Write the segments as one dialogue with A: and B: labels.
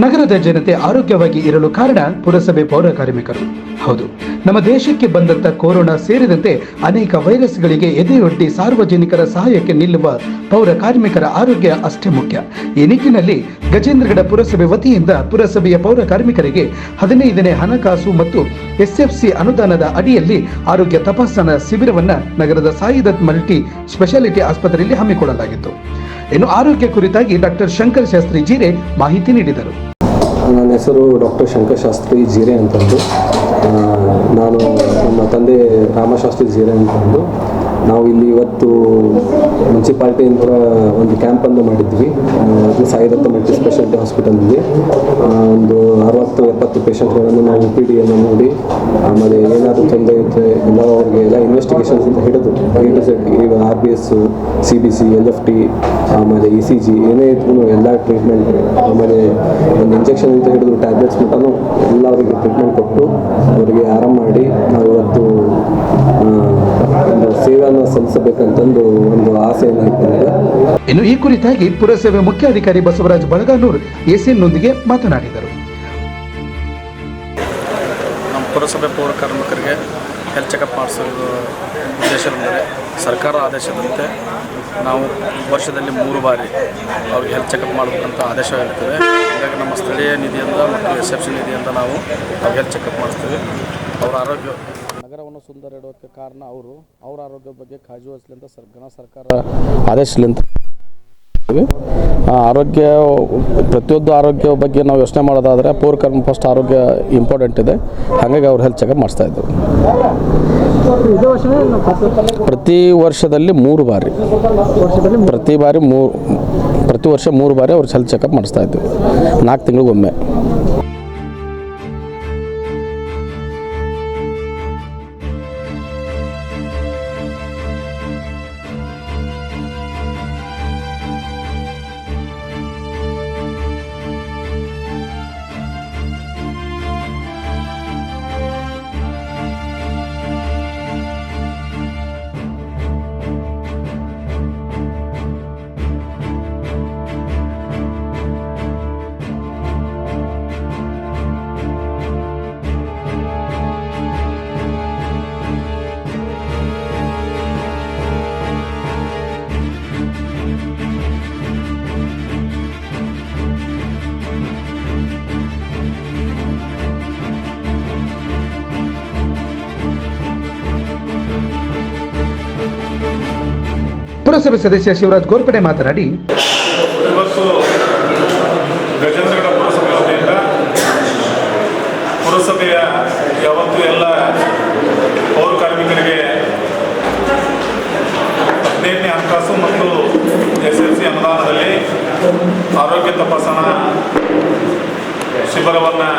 A: ನಗರದ ಜನತೆ ಆರೋಗ್ಯವಾಗಿ ಇರಲು ಕಾರಣ ಪುರಸಭೆ ಪೌರ ಕಾರ್ಮಿಕರು. ಹೌದು, ನಮ್ಮ ದೇಶಕ್ಕೆ ಬಂದಂತ ಕೊರೋನಾ ಸೇರಿದಂತೆ ಅನೇಕ ವೈರಸ್ಗಳಿಗೆ ಎದೆಯೊಡ್ಡಿ ಸಾರ್ವಜನಿಕರ ಸಹಾಯಕ್ಕೆ ನಿಲ್ಲುವ ಪೌರ ಕಾರ್ಮಿಕರ ಆರೋಗ್ಯ ಅಷ್ಟೇ ಮುಖ್ಯ. ಈ ನಿಟ್ಟಿನಲ್ಲಿ ಗಜೇಂದ್ರಗಡ ಪುರಸಭೆ ವತಿಯಿಂದ ಪುರಸಭೆಯ ಪೌರ ಕಾರ್ಮಿಕರಿಗೆ ಹದಿನೈದನೇ ಹಣಕಾಸು ಮತ್ತು ಎಸ್ಎಫ್ಸಿ ಅನುದಾನದ ಅಡಿಯಲ್ಲಿ ಆರೋಗ್ಯ ತಪಾಸಣಾ ಶಿಬಿರವನ್ನ ನಗರದ ಸಾಯಿದತ್ ಮಲ್ಟಿ ಸ್ಪೆಷಾಲಿಟಿ ಆಸ್ಪತ್ರೆಯಲ್ಲಿ ಹಮ್ಮಿಕೊಳ್ಳಲಾಗಿತ್ತು. ಇನ್ನು ಆರೋಗ್ಯ ಕುರಿತಾಗಿ ಡಾಕ್ಟರ್ ಶಂಕರ್ ಶಾಸ್ತ್ರಿ ಜೀರೆ ಮಾಹಿತಿ ನೀಡಿದರು.
B: ನನ್ನ ಹೆಸರು ಡಾಕ್ಟರ್ ಶಂಕರ್ ಶಾಸ್ತ್ರಿ ಜೀರೆ ಅಂತಂದು. ನಾನು ನಮ್ಮ ತಂದೆ ರಾಮಶಾಸ್ತ್ರಿ ಜೀರೆ ಅಂತಂದು. ನಾವು ಇಲ್ಲಿ ಇವತ್ತು ಮುನ್ಸಿಪಾಲ್ಟಿಯಿಂದ ಒಂದು ಕ್ಯಾಂಪನ್ನು ಮಾಡಿದ್ವಿ. ಅದು ಸಾಯಿದತ್ತ ಮಲ್ಟಿ ಸ್ಪೆಷಾಲಿಟಿ ಹಾಸ್ಪಿಟಲಲ್ಲಿ ಒಂದು ಅರವತ್ತು ಎಪ್ಪತ್ತು ಪೇಷಂಟ್ಗಳನ್ನು ನಾವು ಪಿ ಡಿಯನ್ನು ನೋಡಿ, ಆಮೇಲೆ ಏನಾದರೂ ತೊಂದರೆ ಇದ್ದರೆ ಎಲ್ಲ ಅವ್ರಿಗೆ ಎಲ್ಲ ಇನ್ವೆಸ್ಟಿಗೇಷನ್ಸ್ ಅಂತ ಹಿಡಿದು ಈಗ R B S C B C L F T ಆಮೇಲೆ ಇ ಸಿ ಜಿ ಏನೇ ಇದ್ರೂ ಎಲ್ಲ ಟ್ರೀಟ್ಮೆಂಟ್ ಆಮೇಲೆ ಒಂದು ಇಂಜೆಕ್ಷನ್ ಅಂತ ಹಿಡಿದು ಟ್ಯಾಬ್ಲೆಟ್ಸ್ ಮಟ್ಟನು ಎಲ್ಲ ಅವರಿಗೆ ಟ್ರೀಟ್ಮೆಂಟ್ ಕೊಟ್ಟು ಅವರಿಗೆ ಆರಾಮ ಮಾಡಿ ನಾವು ಇವತ್ತು ಸೇವೆಯನ್ನು ಸಲ್ಲಿಸಬೇಕಂತಂದು ಒಂದು ಆಸೆಯನ್ನು ಇಟ್ಟಿದ್ದಾರೆ
A: ಇನ್ನು ಈ ಕುರಿತಾಗಿ ಪುರಸಭೆ ಮುಖ್ಯಾಧಿಕಾರಿ ಬಸವರಾಜ್ ಬಳಗಾನೂರ್ ಎಸಿಎನ್ನೊಂದಿಗೆ ಮಾತನಾಡಿದರು.
C: ನಮ್ಮ ಪುರಸಭೆ ಪೌರ ಕಾರ್ಮಿಕರಿಗೆ ಹೆಲ್ತ್ ಚೆಕಪ್ ಮಾಡಿಸೋದು ಉದ್ದೇಶವೆಂದರೆ ಸರ್ಕಾರ ಆದೇಶದಂತೆ ನಾವು ವರ್ಷದಲ್ಲಿ ಮೂರು ಬಾರಿ ಅವ್ರಿಗೆ ಹೆಲ್ತ್ ಚೆಕಪ್ ಮಾಡಬೇಕಂತ ಆದೇಶ ಇರ್ತದೆ ಹಾಗಾಗಿ ನಮ್ಮ ಸ್ಥಳೀಯ ನಿಧಿಯಿಂದ ಮತ್ತು ರಿಸೆಪ್ಷನ್ ನಿಧಿಯಿಂದ ನಾವು ಅವ್ರಿಗೆ ಹೆಲ್ತ್ ಚೆಕಪ್ ಮಾಡಿಸ್ತೀವಿ. ಅವರ ಆರೋಗ್ಯ ನಗರವನ್ನು ಸುಂದರ ಇಡೋಕ್ಕೆ ಕಾರಣ ಅವರು ಅವರ ಆರೋಗ್ಯದ ಬಗ್ಗೆ ಕಾಳಜಿ ವಹಿಸಲಿ ಅಂತ ಸರ್ ಸರ್ಕಾರ ಆದೇಶಲಿಂದ ಆ, ಆರೋಗ್ಯ, ಪ್ರತಿಯೊಂದು ಆರೋಗ್ಯ ಬಗ್ಗೆ ನಾವು ಯೋಚನೆ ಮಾಡೋದಾದರೆ ಪೂರ್ ಕರ್ಮ ಫಸ್ಟ್ ಆರೋಗ್ಯ ಇಂಪಾರ್ಟೆಂಟ್ ಇದೆ. ಹಾಗಾಗಿ ಅವ್ರು ಹೆಲ್ತ್ ಚೆಕಪ್ ಮಾಡಿಸ್ತಾ ಇದ್ದರು ಪ್ರತಿ ವರ್ಷದಲ್ಲಿ ಮೂರು ಬಾರಿ. ಪ್ರತಿ ಬಾರಿ ಮೂರು ಪ್ರತಿ ವರ್ಷ ಮೂರು ಬಾರಿ ಅವ್ರು ಹೆಲ್ತ್ ಚೆಕಪ್ ಮಾಡಿಸ್ತಾ ಇದ್ವಿ ನಾಲ್ಕು ತಿಂಗಳಿಗೊಮ್ಮೆ.
A: ಪುರಸಭೆ ಸದಸ್ಯ ಶಿವರಾಜ್ ಗೋರ್ಪಡೆ ಮಾತನಾಡಿ,
D: ಇವತ್ತು ಗಜೇಂದ್ರಗಡ ಪುರಸಭೆ ವತಿಯಿಂದ ಪುರಸಭೆಯ ಯಾವತ್ತು ಎಲ್ಲ ಪೌರ ಕಾರ್ಮಿಕರಿಗೆ ಹದಿನೈದನೇ ಹಣಕಾಸು ಮತ್ತು ಎಸ್ ಎಲ್ ಸಿ ಅನುದಾನದಲ್ಲಿ ಆರೋಗ್ಯ ತಪಾಸಣಾ ಶಿಬಿರವನ್ನು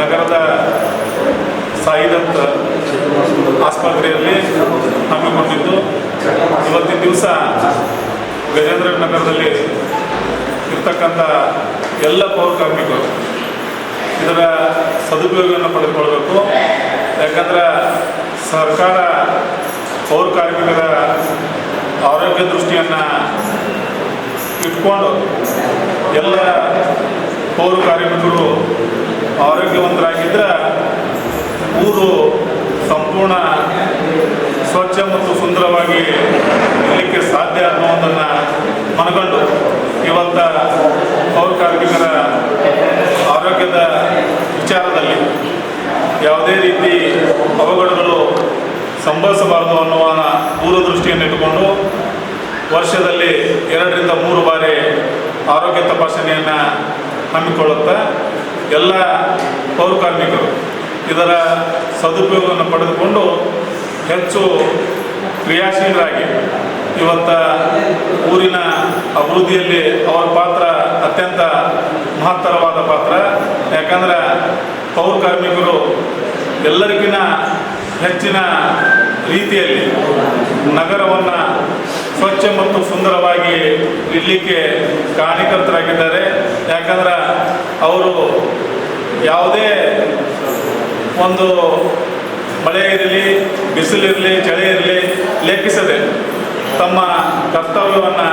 D: ನಗರದ ಸಾಯಿದತ್ ಆಸ್ಪತ್ರೆಯಲ್ಲಿ ಇವತ್ತಿನ ದಿವಸ ಗಜೇಂದ್ರ ನಗರದಲ್ಲಿ ಇರ್ತಕ್ಕಂಥ ಎಲ್ಲ ಪೌರ ಕಾರ್ಮಿಕರು ಇದರ ಸದುಪಯೋಗವನ್ನು ಪಡೆದುಕೊಳ್ಬೇಕು. ಯಾಕಂದ್ರೆ ಸರ್ಕಾರ ಪೌರ ಕಾರ್ಮಿಕರ ಆರೋಗ್ಯ ದೃಷ್ಟಿಯನ್ನು ಇಟ್ಕೊಂಡು ಎಲ್ಲ ಪೌರ ಕಾರ್ಮಿಕರು ಆರೋಗ್ಯವಂತರಾಗಿದ್ದರೆ ಊರು ಸಂಪೂರ್ಣ ಸ್ವಚ್ಛ ಮತ್ತು ಸುಂದರವಾಗಿ ಇರಲಿಕ್ಕೆ ಸಾಧ್ಯ ಅನ್ನೋದನ್ನು ಮನಗಂಡು ಇವತ್ತ ಪೌರ ಕಾರ್ಮಿಕರ ಆರೋಗ್ಯದ ವಿಚಾರದಲ್ಲಿ ಯಾವುದೇ ರೀತಿ ಅವಘಡಗಳು ಸಂಭವಿಸಬಾರದು ಅನ್ನುವ ದೂರದೃಷ್ಟಿಯನ್ನು ಇಟ್ಟುಕೊಂಡು ವರ್ಷದಲ್ಲಿ ಎರಡರಿಂದ ಮೂರು ಬಾರಿ ಆರೋಗ್ಯ ತಪಾಸಣೆಯನ್ನು ಹಮ್ಮಿಕೊಳ್ಳುತ್ತಾ ಎಲ್ಲ ಪೌರ ಕಾರ್ಮಿಕರು ಇದರ ಸದುಪಯೋಗವನ್ನು ಪಡೆದುಕೊಂಡು ಹೆಚ್ಚು ಕ್ರಿಯಾಶೀಲರಾಗಿ ಇವತ್ತ ಊರಿನ ಅಭಿವೃದ್ಧಿಯಲ್ಲಿ ಅವರ ಪಾತ್ರ ಅತ್ಯಂತ ಮಹತ್ತರವಾದ ಪಾತ್ರ. ಯಾಕಂದ್ರೆ ಪೌರ ಕಾರ್ಮಿಕರು ಎಲ್ಲರಿಗಿನ ಹೆಚ್ಚಿನ ರೀತಿಯಲ್ಲಿ ನಗರವನ್ನು ಸ್ವಚ್ಛ ಮತ್ತು ಸುಂದರವಾಗಿ ಇಡಲಿಕ್ಕೆ ಕಾರ್ಯಕರ್ತರಾಗಿದ್ದಾರೆ. ಯಾಕಂದ್ರೆ ಅವರು ಯಾವುದೇ ಒಂದು ಮಳೆ ಇರಲಿ ಬಿಸಿಲಿರಲಿ ಚಳಿ ಇರಲಿ ಲೆಕ್ಕಿಸದೆ ತಮ್ಮ ಕರ್ತವ್ಯವನ್ನು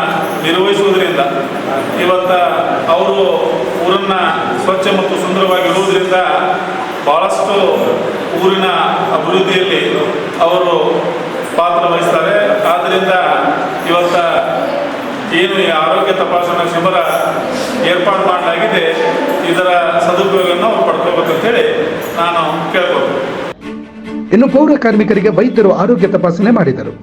D: ನಿರ್ವಹಿಸುವುದರಿಂದ ಇವತ್ತು ಅವರು ಊರನ್ನು ಸ್ವಚ್ಛ ಮತ್ತು ಸುಂದರವಾಗಿ ಇರುವುದರಿಂದ ಭಾಳಷ್ಟು ಊರಿನ ಅಭಿವೃದ್ಧಿಯಲ್ಲಿ ಅವರು ಪಾತ್ರ ವಹಿಸ್ತಾರೆ. ಆದ್ದರಿಂದ ಇವತ್ತ ಏನು ಆರೋಗ್ಯ ತಪಾಸಣಾ ಶಿಬಿರ ಏರ್ಪಾಡು ಮಾಡಲಾಗಿದೆ, ಇದರ ಸದುಪಯೋಗವನ್ನು ಪಡ್ಕೋಬೇಕಂತೇಳಿ ನಾನು
A: ಇನ್ನು ಪೌರ ಕಾರ್ಮಿಕರಿಗೆ ವೈದ್ಯರು ಆರೋಗ್ಯ ತಪಾಸಣೆ ಮಾಡಿದರು.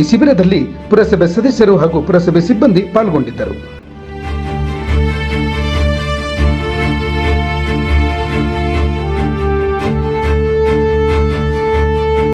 A: ಈ ಶಿಬಿರದಲ್ಲಿ ಪುರಸಭೆ ಸದಸ್ಯರು ಹಾಗೂ ಪುರಸಭೆ ಸಿಬ್ಬಂದಿ ಪಾಲ್ಗೊಂಡಿದ್ದರು.